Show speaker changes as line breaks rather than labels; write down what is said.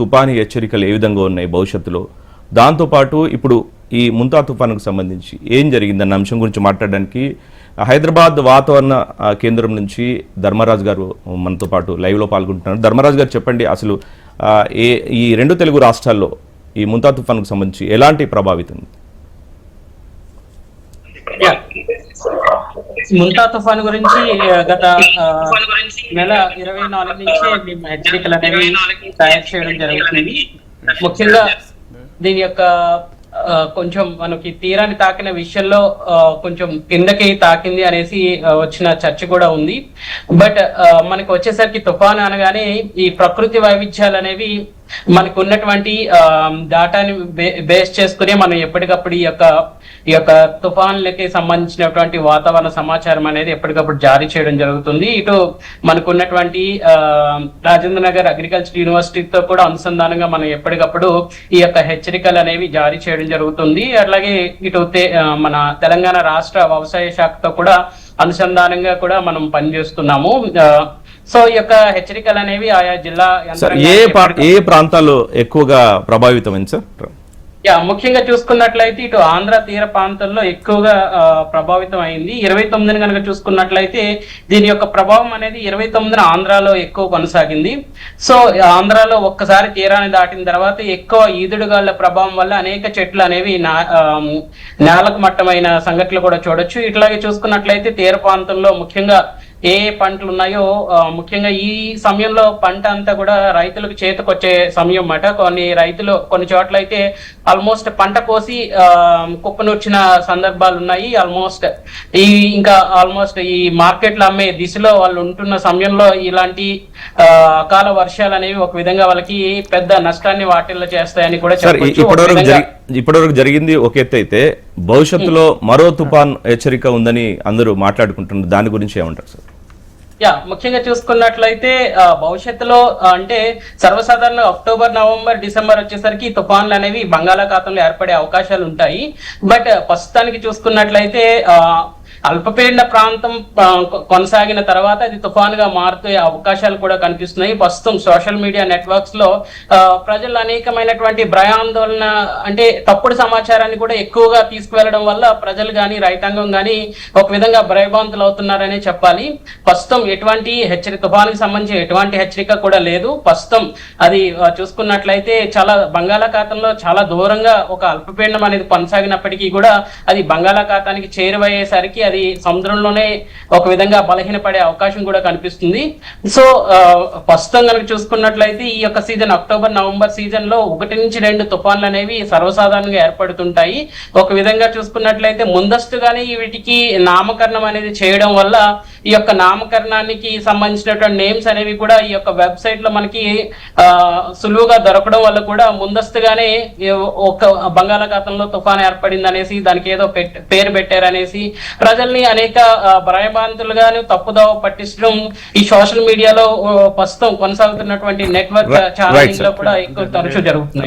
తుపాను హెచ్చరికలు ఏ విధంగా ఉన్నాయి భవిష్యత్తులో దాంతోపాటు ఇప్పుడు ఈ ముంతా తుఫానుకు సంబంధించి ఏం జరిగిందన్న అంశం గురించి మాట్లాడడానికి హైదరాబాద్ వాతావరణ కేంద్రం నుంచి ధర్మరాజు గారు మనతో పాటు లైవ్లో పాల్గొంటున్నారు ధర్మరాజు గారు చెప్పండి అసలు ఏ ఈ రెండు తెలుగు రాష్ట్రాల్లో ఈ ముంతా తుఫానుకు సంబంధించి ఎలాంటి ప్రభావితం ఉంది?
ముంతా తుఫాను గురించి గత నెల ఇరవై నాలుగు నుంచే మేము హెచ్చరికలు అనేవి తయారు చేయడం జరుగుతుంది ముఖ్యంగా దీని యొక్క కొంచెం మనకి తీరాన్ని తాకిన విషయంలో కొంచెం కిందకి తాకింది అనేసి వచ్చిన చర్చ కూడా ఉంది. బట్ మనకి వచ్చేసరికి తుఫాను అనగానే ఈ ప్రకృతి వైవిధ్యాలు అనేవి మనకు ఉన్నటువంటి డాటాని బేస్ చేసుకునే మనం ఎప్పటికప్పుడు ఈ యొక్క ఈ యొక్క తుఫాన్లకి సంబంధించినటువంటి వాతావరణ సమాచారం అనేది ఎప్పటికప్పుడు జారీ చేయడం జరుగుతుంది. ఇటు మనకు ఉన్నటువంటి ఆ, రాజేంద్ర నగర్ అగ్రికల్చర్ యూనివర్సిటీతో కూడా అనుసంధానంగా మనం ఎప్పటికప్పుడు ఈ యొక్క హెచ్చరికలు అనేవి జారీ చేయడం జరుగుతుంది. అట్లాగే ఇటు మన తెలంగాణ రాష్ట్ర వ్యవసాయ శాఖతో కూడా అనుసంధానంగా కూడా మనం పనిచేస్తున్నాము. సో ఈ యొక్క హెచ్చరికలు అనేవి ఆయా జిల్లా
ఏ ఏ ప్రాంతాల్లో ఎక్కువగా ప్రభావితమైంది సార్
యా ముఖ్యంగా చూసుకున్నట్లయితే ఇటు ఆంధ్ర తీర ప్రాంతంలో ఎక్కువగా ప్రభావితం అయింది ఇరవై తొమ్మిదిని కనుక చూసుకున్నట్లయితే దీని యొక్క ప్రభావం అనేది ఇరవై తొమ్మిదిన ఆంధ్రాలో ఎక్కువ కొనసాగింది. సో ఆంధ్రాలో ఒక్కసారి తీరాన్ని దాటిన తర్వాత ఎక్కువ ఈదుడుగాళ్ళ ప్రభావం వల్ల అనేక చెట్లు అనేవి నేలకు మట్టమైన సంఘటనలు కూడా చూడొచ్చు. ఇట్లాగే చూసుకున్నట్లయితే తీర ప్రాంతంలో ముఖ్యంగా ఏ పంటలు ఉన్నాయో ముఖ్యంగా ఈ సమయంలో పంట అంతా కూడా రైతులకు చేతికొచ్చే సమయం అన్నమాట. కొన్ని రైతులు కొన్ని చోట్ల అయితే ఆల్మోస్ట్ పంట కోసి కుప్పనొచ్చిన సందర్భాలు ఉన్నాయి ఆల్మోస్ట్. ఈ ఇంకా ఆల్మోస్ట్ ఈ మార్కెట్లో అమ్మే దిశలో వాళ్ళు ఉంటున్న సమయంలో ఇలాంటి అకాల వర్షాలు అనేవి ఒక విధంగా వాళ్ళకి పెద్ద నష్టాన్ని వాటిల్లో చేస్తాయని కూడా
జరి ఇప్పటివరకు జరిగింది ఒక ఎత్తు అయితే భవిష్యత్తులో మరో తుఫాన్ హెచ్చరిక ఉందని అందరూ మాట్లాడుకుంటున్నారు. దాని గురించి ఏమంటారు సార్?
యా ముఖ్యంగా చూసుకున్నట్లయితే భవిష్యత్తులో అంటే సర్వసాధారణ అక్టోబర్ నవంబర్ డిసెంబర్ వచ్చేసరికి తుఫాన్లు అనేవి బంగాళాఖాతంలో ఏర్పడే అవకాశాలు ఉంటాయి. బట్ ప్రస్తుతానికి చూసుకున్నట్లయితే అల్పపీడన ప్రాంతం కొనసాగిన తర్వాత అది తుఫానుగా మారుతే అవకాశాలు కూడా కనిపిస్తున్నాయి. ప్రస్తుతం సోషల్ మీడియా నెట్వర్క్స్లో ప్రజలు అనేకమైనటువంటి భయాందోళన అంటే తప్పుడు సమాచారాన్ని కూడా ఎక్కువగా తీసుకువెళ్ళడం వల్ల ప్రజలు కానీ రైతాంగం కానీ ఒక విధంగా భయభ్రాంతులు అవుతున్నారనే చెప్పాలి. ప్రస్తుతం ఎటువంటి హెచ్చరిక తుఫాన్కి సంబంధించి ఎటువంటి హెచ్చరిక కూడా లేదు. ప్రస్తుతం అది చూసుకున్నట్లయితే చాలా బంగాళాఖాతంలో చాలా దూరంగా ఒక అల్పపీడనం అనేది కొనసాగినప్పటికీ కూడా అది బంగాళాఖాతానికి చేరువయ్యేసరికి అది సముద్రంలోనే ఒక విధంగా బలహీనపడే అవకాశం కూడా కనిపిస్తుంది. సో ప్రస్తుతం కనుక చూసుకున్నట్లయితే ఈ యొక్క సీజన్ అక్టోబర్ నవంబర్ సీజన్లో ఒకటి నుంచి రెండు తుఫాన్లు అనేవి సర్వసాధారణంగా ఏర్పడుతుంటాయి. ఒక విధంగా చూసుకున్నట్లయితే ముందస్తుగానే వీటికి నామకరణం అనేది చేయడం వల్ల ఈ యొక్క నామకరణానికి సంబంధించినటువంటి నేమ్స్ అనేవి కూడా ఈ యొక్క వెబ్సైట్లో మనకి సులువుగా దొరకడం వల్ల కూడా ముందస్తుగానే ఒక బంగాళాఖాతంలో తుఫాన్ ఏర్పడింది అనేసి దానికి ఏదో పెట్- పేరు పెట్టారనేసి ప్రజల్ని అనేక భయభ్రాంతులుగాను తప్పుదోవ పట్టించడం ఈ సోషల్ మీడియాలో ప్రస్తుతం కొనసాగుతున్నటువంటి నెట్వర్క్
Right,
ఛానలింగ్
sir.
లో కూడా ఎక్కువ తరచూ జరుగుతుంది